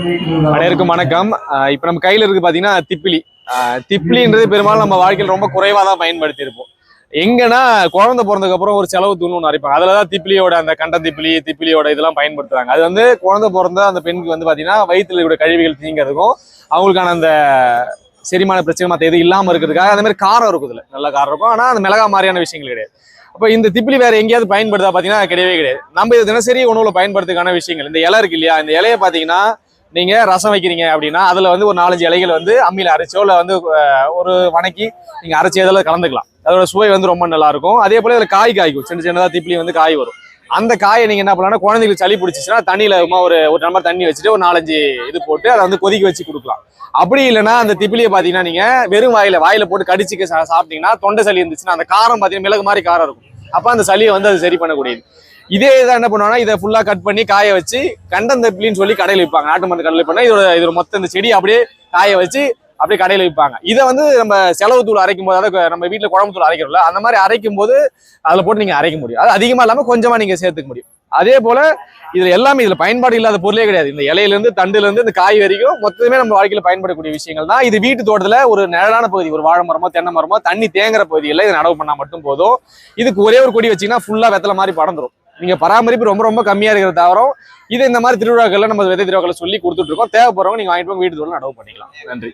அனைவருக்கும் வணக்கம். அஹ் இப்ப நம்ம கையில இருக்கு பாத்தீங்கன்னா திப்பிலி. திப்பிலின்றது பெரும்பாலும் நம்ம வாழ்க்கையில் ரொம்ப குறைவா தான் பயன்படுத்தி இருப்போம் எங்கன்னா குழந்தை பிறந்ததுக்கு அப்புறம் ஒரு செலவு தூண் ஒன்று அரைப்பாங்க. அதுல தான் திப்பிலியோட அந்த கண்ட திப்பிலி திப்பிலியோட இதெல்லாம் பயன்படுத்துறாங்க. அது வந்து குழந்தை பிறந்த அந்த பெண்ணுக்கு வந்து பாத்தீங்கன்னா வயிற்றுல இருக்கிற கழிவுகள் தீங்கிறதுக்கும் அவங்களுக்கான அந்த செரிமான பிரச்சனை மற்ற எது இல்லாம இருக்கிறதுக்காக அந்த மாதிரி காரம் இருக்கும் நல்ல காரம் இருக்கும். ஆனா அந்த மிளகா மாதிரியான விஷயங்கள் கிடையாது. அப்ப இந்த திப்பிலி வேற எங்கேயாவது பயன்படுத்தா பாத்தீங்கன்னா கிடையவே கிடையாது. நம்ம இது தினசரி உணவுல பயன்படுத்துக்கான விஷயங்கள் இந்த இலை இருக்கு இல்லையா? இந்த இலையை பாத்தீங்கன்னா நீங்கள் ரசம் வைக்கிறீங்க அப்படின்னா அதில் வந்து ஒரு நாலஞ்சு இலைகள் வந்து அம்மியில் அரைச்சோ இல்லை வந்து ஒரு வணக்கி நீங்கள் அரைச்சி அதில் கலந்துக்கலாம். அதோட சுவை வந்து ரொம்ப நல்லாயிருக்கும். அதே போல் இதில் காய் காய்க்கும். சின்ன சின்னதாக திப்பிலி வந்து காய் வரும். அந்த காயை நீங்கள் என்ன பண்ணலாம் குழந்தைங்களுக்கு சளி பிடிச்சிச்சுன்னா தண்ணியில் சும்மா ஒரு ஒரு நம்பர் தண்ணி வச்சுட்டு ஒரு நாலஞ்சு இது போட்டு அதை வந்து கொதிக்க வச்சு கொடுக்கலாம். அப்படி இல்லைன்னா அந்த திப்பிலியை பார்த்தீங்கன்னா நீங்கள் வெறும் வாயில் வாயில் போட்டு கடிச்சிக்க சா- சாப்பிட்டீங்கன்னா தொண்டை சளி இருந்துச்சுன்னா அந்த காரம் பார்த்தீங்கன்னா மிளகு மாதிரி காரம் இருக்கும். அப்போ அந்த சளியை வந்து அது சரி பண்ணக்கூடியது. இதே இதை என்ன பண்ணுவாங்கன்னா இதை ஃபுல்லாக கட் பண்ணி காய வச்சு கண்டந்தப்பிலின்னு சொல்லி கடையில் விற்பாங்க நாட்டு மருந்து கடையில் விற்பாங்க இதோட இதோட மொத்த இந்த செடி அப்படியே காய வச்சு அப்படியே கடையில் விற்பாங்க இதை வந்து நம்ம செலவு தூள் அரைக்கும் போது அதாவது நம்ம வீட்டில் குழம்பு தூள் அரைக்கிறோம்ல அந்த மாதிரி அரைக்கும் போது அதில் போட்டு நீங்கள் அரைக்க முடியும். அது அதிகமாக இல்லாமல் கொஞ்சமாக நீங்கள் சேர்த்துக்க முடியும். அதே போல் இதில் எல்லாமே இதில் பயன்பாடு இல்லாத பொருளே கிடையாது. இந்த இலையிலேருந்து தண்டுலேருந்து இந்த காய் வரைக்கும் மொத்தமே நம்ம வாழ்க்கையில் பயன்படக்கூடிய விஷயங்கள் தான் இது வீட்டு தோட்டத்தில் ஒரு நிழலான பகுதி ஒரு வாழை மரமோ தென்னை மரமோ தண்ணி தேங்குற பகுதியில் இதை நடவு பண்ணால் மட்டும் போதும். இதுக்கு ஒரே ஒரு கொடி வச்சிங்கன்னா ஃபுல்லாக வெத்தலை மாதிரி படந்துடும் நீங்க பராமரிப்பு ரொம்ப ரொம்ப கம்மியா இருக்கிற தவிரம். இது இந்த மாதிரி திருவிழாக்கள்ல நம்ம விதை திருவிழாக்களை சொல்லி கொடுத்துட்டு இருக்கோம் தேவைப்படுறவங்க நீங்க வாங்கிட்டு போய் வீட்டு தோட்டம் நடவு பண்ணிக்கலாம். நன்றி.